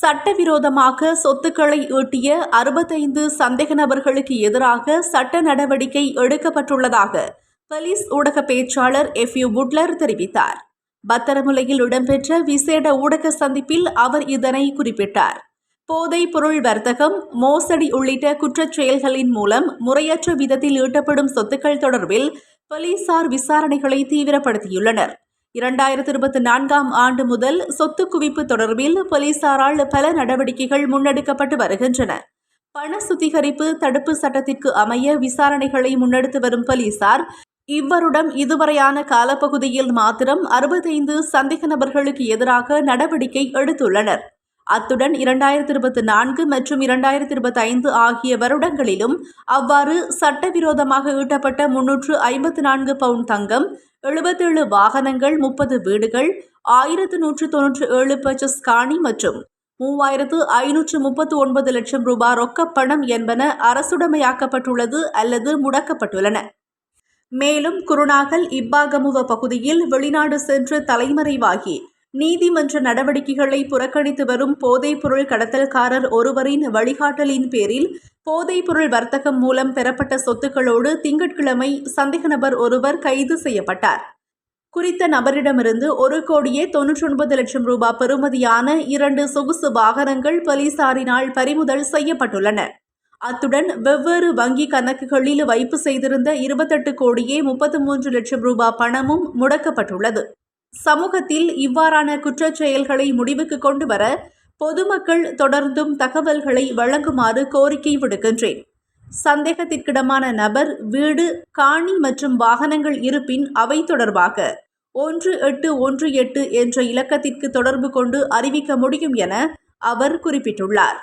சட்டவிரோதமாக சொத்துக்களை ஈட்டிய அறுபத்தைந்து சந்தேக நபர்களுக்கு எதிராக சட்ட நடவடிக்கை எடுக்கப்பட்டுள்ளதாக போலீஸ் ஊடக பேச்சாளர் எஃப் யூ புட்லர் தெரிவித்தார். பத்தரமுலையில் இடம்பெற்ற விசேட ஊடக சந்திப்பில் அவர் இதனை குறிப்பிட்டார். போதைப் பொருள் வர்த்தகம் மோசடி உள்ளிட்ட குற்றச் செயல்களின் மூலம் முறையற்ற விதத்தில் ஈட்டப்படும் சொத்துக்கள் தொடர்பில் போலீசார் விசாரணைகளை தீவிரப்படுத்தியுள்ளனர். இரண்டாயிரத்தி இருபத்தி நான்காம் ஆண்டு முதல் சொத்து குவிப்பு தொடர்பில் போலீசாரால் பல நடவடிக்கைகள் முன்னெடுக்கப்பட்டு வருகின்றன. பண சுத்திகரிப்பு தடுப்பு சட்டத்திற்கு அமைய விசாரணைகளை முன்னெடுத்து வரும் போலீசார் இவ்வருடம் இதுவரையான காலப்பகுதியில் மாத்திரம் அறுபத்தைந்து சந்தேக நபர்களுக்கு எதிராக நடவடிக்கை எடுத்துள்ளனர். அத்துடன் இரண்டாயிரத்தி இருபத்தி நான்கு மற்றும் இரண்டாயிரத்தி இருபத்தி ஐந்து ஆகிய வருடங்களிலும் அவ்வாறு சட்டவிரோதமாக ஈட்டப்பட்ட முன்னூற்று ஐம்பத்து நான்கு பவுண்ட் தங்கம் எழுபத்தேழு வாகனங்கள் முப்பது வீடுகள் ஆயிரத்து நூற்று தொன்னூற்று ஏழு பர்ச்சஸ் காணி மற்றும் மூவாயிரத்து ஐநூற்று முப்பத்து ஒன்பது லட்சம் ரூபாய் ரொக்கப்பணம் என்பன அரசுடைமையாக்கப்பட்டுள்ளது அல்லது முடக்கப்பட்டுள்ளன. மேலும் குருணாகல் இப்பாகமுவ பகுதியில் வெளிநாடு சென்று தலைமறைவாகி நீதிமன்ற நடவடிக்கைகளை புறக்கணித்து வரும் போதைப்பொருள் கடத்தல்காரர் ஒருவரின் வழிகாட்டலின் பேரில் போதைப்பொருள் வர்த்தகம் மூலம் பெறப்பட்ட சொத்துக்களோடு திங்கட்கிழமை சந்தேக நபர் ஒருவர் கைது செய்யப்பட்டார். குறித்த நபரிடமிருந்து ஒரு கோடியே தொன்னூற்றி ஒன்பது லட்சம் ரூபாய் பெறுமதியான இரண்டு சொகுசு வாகனங்கள் போலீசாரினால் பறிமுதல் செய்யப்பட்டுள்ளன. அத்துடன் வெவ்வேறு வங்கி கணக்குகளில் வைப்பு செய்திருந்த இருபத்தெட்டு கோடியே முப்பத்து மூன்று லட்சம் ரூபாய் பணமும் முடக்கப்பட்டுள்ளது. சமூகத்தில் இவ்வாறான குற்றச் செயல்களை முடிவுக்கு கொண்டு வர பொதுமக்கள் தொடர்ந்தும் தகவல்களை வழங்குமாறு கோரிக்கை விடுக்கின்றேன். சந்தேகத்திற்கிடமான நபர் வீடு காணி மற்றும் வாகனங்கள் இருப்பின் அவை தொடர்பாக ஒன்று எட்டு ஒன்று எட்டு என்ற இலக்கத்திற்கு தொடர்பு கொண்டு அறிவிக்க முடியும் என அவர் குறிப்பிட்டுள்ளார்.